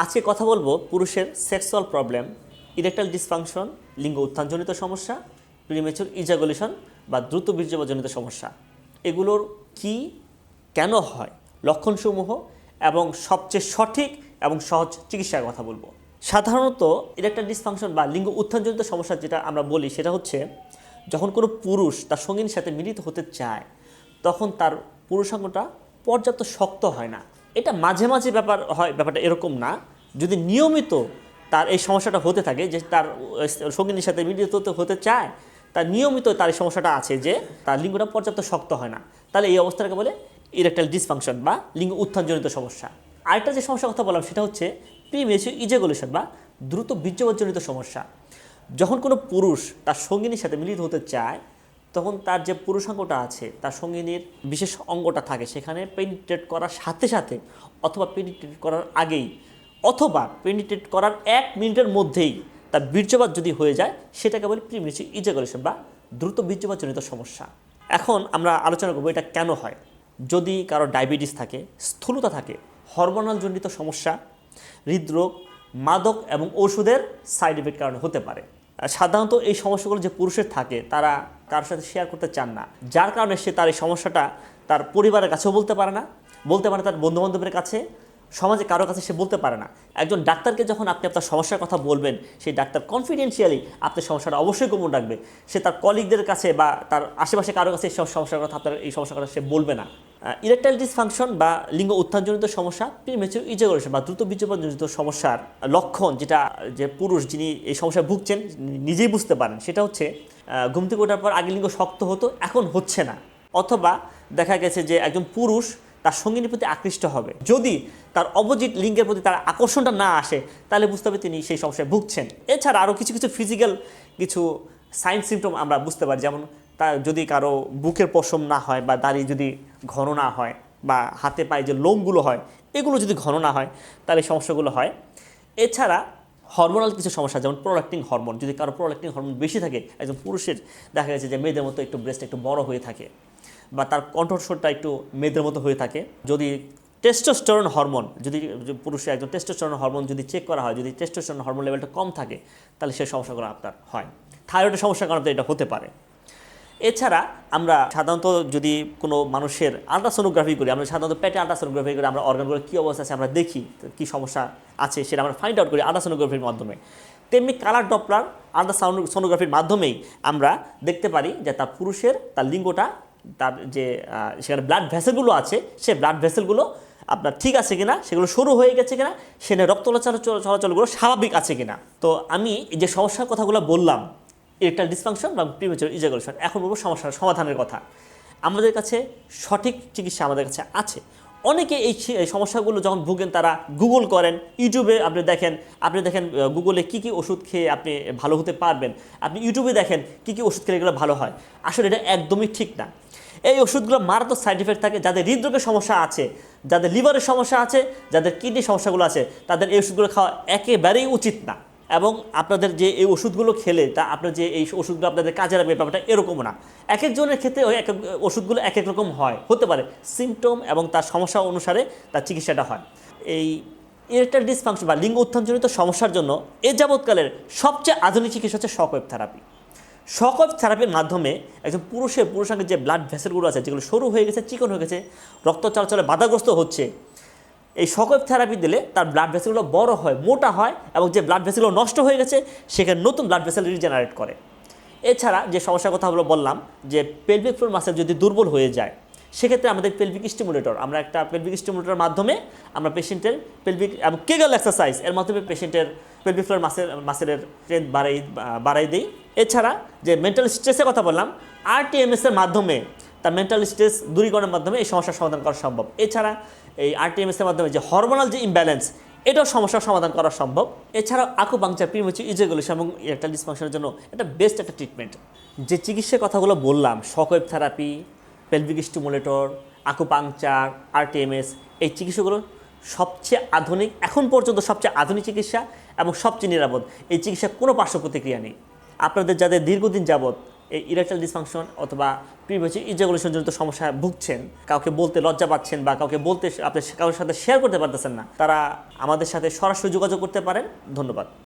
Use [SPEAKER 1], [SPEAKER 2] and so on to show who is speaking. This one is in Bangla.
[SPEAKER 1] আজকে কথা বলব পুরুষের সেক্সুয়াল প্রবলেম ইরেকটাল ডিসফাংশন লিঙ্গ উত্থানজনিত সমস্যা প্রিমেচুর ইজাগুলেশন বা দ্রুত বীর্যজনিত সমস্যা। এগুলোর কি, কেন হয়, লক্ষণসমূহ এবং সবচেয়ে সঠিক এবং সহজ চিকিৎসার কথা বলব। সাধারণত ইরেকটাল ডিসফাংশন বা লিঙ্গ উত্থানজনিত সমস্যা যেটা আমরা বলি সেটা হচ্ছে, যখন কোনো পুরুষ তার সঙ্গীর সাথে মিলিত হতে চায়, তখন তার পুরুষাঙ্গটা পর্যাপ্ত শক্ত হয় না। এটা মাঝে মাঝে ব্যাপার হয়, ব্যাপারটা এরকম না। যদি নিয়মিত তার এই সমস্যাটা হতে থাকে, যে তার সঙ্গিনীর সাথে মিলিত হতে চায়, তার নিয়মিত তার এই সমস্যাটা আছে যে তার লিঙ্গটা পর্যাপ্ত শক্ত হয় না। তাহলে এই অবস্থাটাকে বলে ইরেকটাইল ডিসফাংশন বা লিঙ্গ উত্থানজনিত সমস্যা। আরেকটা যে সমস্যার কথা বললাম সেটা হচ্ছে প্রিমেসিও ইজেগুলেশন বা দ্রুত বীর্যবজ্জনিত সমস্যা। যখন কোনো পুরুষ তার সঙ্গিনীর সাথে মিলিত হতে চায় তখন তার যে পুরুষাঙ্গটা আছে, তার সঙ্গিনীর বিশেষ অঙ্গটা থাকে সেখানে পেনিট্রেট করার সাথে সাথে অথবা পেনিট্রেট করার আগেই অথবা পেনিট্রেট করার এক মিনিটের মধ্যেই তার বীর্যপাত যদি হয়ে যায়, সেটাকে বলি প্রিমিনিসি ইজাগুলেশন বা দ্রুত বীর্যপাতজনিত সমস্যা। এখন আমরা আলোচনা করব এটা কেন হয়। যদি কারও ডায়াবেটিস থাকে, স্থূলতা থাকে হরমোনাল জনিত সমস্যা, হৃদরোগ, মাদক এবং ওষুধের সাইড এফেক্ট কারণে হতে পারে। সাধারণত এই সমস্যাগুলো যে পুরুষের থাকে, তারা কারোর সাথে শেয়ার করতে চান না। যার কারণে সে তার এই সমস্যাটা তার পরিবারের কাছেও বলতে পারে না, বলতে পারে তার বন্ধুবান্ধবের কাছে, সমাজে কারও কাছে সে বলতে পারে না। একজন ডাক্তারকে যখন আপনি আপনার সমস্যার কথা বলবেন, সেই ডাক্তার কনফিডেন্সিয়ালি আপনার সমস্যাটা অবশ্যই গোপন রাখবে। সে তার কলিগদের কাছে বা তার আশেপাশে কারও কাছে এই সব সমস্যার কথা, আপনার এই সমস্যার কথা সে বলবে না। ইরেকটাইল ডিসফাংশন বা লিঙ্গ উত্থানজনিত সমস্যা প্রিমেচুর ইজাগুলেশন বা দ্রুত বীর্যপাতজনিত সমস্যার লক্ষণ যেটা, যে পুরুষ যিনি এই সমস্যায় ভুগছেন নিজেই বুঝতে পারেন, সেটা হচ্ছে ঘুম থেকে ওঠার পর আগে লিঙ্গ শক্ত হতো, এখন হচ্ছে না। অথবা দেখা গেছে যে একজন পুরুষ তার সঙ্গিনীর প্রতি আকৃষ্ট হবে। যদি তার অপোজিট লিঙ্গের প্রতি তার আকর্ষণটা না আসে, তাহলে বুঝতে হবে তিনি সেই সমস্যায় ভুগছেন। এছাড়া আরও কিছু কিছু ফিজিক্যাল কিছু সাইন সিমটম আমরা বুঝতে পারি, যেমন তার যদি কারও বুকের পশম না হয় বা দাড়ি যদি ঘন না হয় বা হাতে পায়ে যে লোমগুলো হয়, এগুলো যদি ঘন না হয়, তাহলে সমস্যাগুলো হয়। এছাড়া হরমোনাল কিছু সমস্যা, যেমন প্রোডাক্টিং হরমোন যদি কারও প্রোডাক্টিং হরমোন বেশি থাকে, একজন পুরুষের দেখা গেছে যে মেয়েদের মতো একটু ব্রেস্ট একটু বড় হয়ে থাকে বা তার কণ্ঠস্বরটা একটু মেয়েদের মতো হয়ে থাকে। যদি টেস্টোস্টেরন হরমোন যদি পুরুষের একজন টেস্টোস্টেরন হরমোন যদি চেক করা হয়, যদি টেস্টোস্টেরন হরমোন লেভেলটা কম থাকে, তাহলে সেই সমস্যাগুলো আপনার হয়। থাইরয়েডের সমস্যার কারণে এটা হতে পারে। এছাড়া আমরা সাধারণত যদি কোনো মানুষের আলট্রাসোনোগ্রাফি করি, আমরা সাধারণত পেটে আলট্রাসোনোগ্রাফি করে আমরা অর্গানগুলো কী অবস্থা আছে আমরা দেখি কী সমস্যা আছে সেটা আমরা ফাইন্ড আউট করি আলট্রাসোনোগ্রাফির মাধ্যমে। তেমনি কালার ডপলার আলট্রাসাউন্ড সোনোগ্রাফির মাধ্যমেই আমরা দেখতে পারি যে তার পুরুষের, তার লিঙ্গটা, তার যে সেখানে ব্লাড ভেসেলগুলো আছে, সে ব্লাড ভেসেলগুলো আপনার ঠিক আছে কিনা, সেগুলো শুরু হয়ে গেছে কিনা, সেখানে রক্ত চলাচল চলাচলগুলো স্বাভাবিক আছে কিনা। তো আমি যে সমস্যার কথাগুলো বললাম ইরেকটাইল ডিসফাংশন বা প্রিমেচুর ইজাগুলেশন এখন বলব সমস্যার সমাধানের কথা। আমাদের কাছে সঠিক চিকিৎসা আমাদের কাছে আছে। অনেকে এই সমস্যাগুলো যখন ভুগেন, তারা গুগল করেন ইউটিউবে আপনি দেখেন আপনি দেখেন গুগলে কী কী ওষুধ খেয়ে আপনি ভালো হতে পারবেন। আপনি ইউটিউবে দেখেন, কী কী ওষুধ খেলে এগুলো ভালো হয়। আসলে এটা একদমই ঠিক না। এই ওষুধগুলো মারাত্মক সাইড এফেক্ট থাকে, যাদের হৃদরোগের সমস্যা আছে, যাদের লিভারের সমস্যা আছে, যাদের কিডনির সমস্যাগুলো আছে, তাদের এই ওষুধগুলো খাওয়া একেবারেই উচিত না। এবং আপনাদের যে এই ওষুধগুলো খেলে তা আপনার যে এই ওষুধগুলো আপনাদের কাজে লাগবে ব্যাপারটা এরকম না। এক একজনের ক্ষেত্রে ওই এক ওষুধগুলো এক এক রকম হয়। হতে পারে সিমটম এবং তার সমস্যা অনুসারে তার চিকিৎসাটা হয়। এই ইরেকটাইল ডিসফাংশন বা লিঙ্গ উত্থানজনিত সমস্যার জন্য এ যাবৎকালের সবচেয়ে আধুনিক চিকিৎসা হচ্ছে শকওয়েভ থেরাপি শকওয়েভ থেরাপির মাধ্যমে একজন পুরুষের, পুরুষাঙ্গের যে ব্লাড ভেসেলগুলো আছে, যেগুলো সরু হয়ে গেছে, চিকন হয়ে গেছে রক্ত চলাচলে বাধাগ্রস্ত হচ্ছে এই শকওয়েভ থেরাপি দিলে তার ব্লাড ভেসেলগুলো বড় হয়, মোটা হয় এবং যে ব্লাড ভেসেলগুলো নষ্ট হয়ে গেছে, সেখানে নতুন ব্লাড ভেসেল রিজেনারেট করে। এছাড়া যে সমস্যার কথা আমরা বললাম, যে পেলভিক ফ্লোর মাসেল যদি দুর্বল হয়ে যায়, সেক্ষেত্রে আমাদের পেলভিক স্টিমুলেটর আমরা একটা পেলভিক স্টিমুলেটরের মাধ্যমে আমরা পেশেন্টের পেলভিক এবং কেগল এক্সারসাইজ এর মাধ্যমে পেশেন্টের পেলভিক ফ্লোর মাসেল মাসেলের স্ট্রেংথ বাড়াই বাড়াই দিই। এছাড়া যে মেন্টাল স্ট্রেসের কথা বললাম আরটিএমএসের মাধ্যমে তার মেন্টাল স্ট্রেস দূরীকরণের মাধ্যমে এই সমস্যার সমাধান করা সম্ভব। এছাড়া এই আরটিএমএস এর মাধ্যমে যে হরমোনাল যে ইমব্যালেন্স এটাও সমস্যার সমাধান করা সম্ভব। এছাড়াও আকুপাংচার প্রিমেচি ইজেগুলেশন এবং ইরেকটাইল ডিসফাংশনের জন্য এটা বেস্ট একটা ট্রিটমেন্ট যে চিকিৎসার কথাগুলো বললাম shockwave therapy pelvic stimulator acupuncture RTMS এই চিকিৎসাগুলো সবচেয়ে আধুনিক, এখন পর্যন্ত সবচেয়ে আধুনিক চিকিৎসা এবং সবচেয়ে নিরাপদ। এই চিকিৎসার কোনো পার্শ্ব প্রতিক্রিয়া নেই। আপনাদের যাদের দীর্ঘদিন যাবৎ এই ইরেকটাল ডিসফাংশন অথবা প্রিমেচুর ইজাগুলেশন জনিত সমস্যায় ভুগছেন, কাউকে বলতে লজ্জা পাচ্ছেন বা কাউকে বলতে আপনি কারোর সাথে শেয়ার করতে পারতেছেন না, তারা আমাদের সাথে সরাসরি যোগাযোগ করতে পারেন। ধন্যবাদ।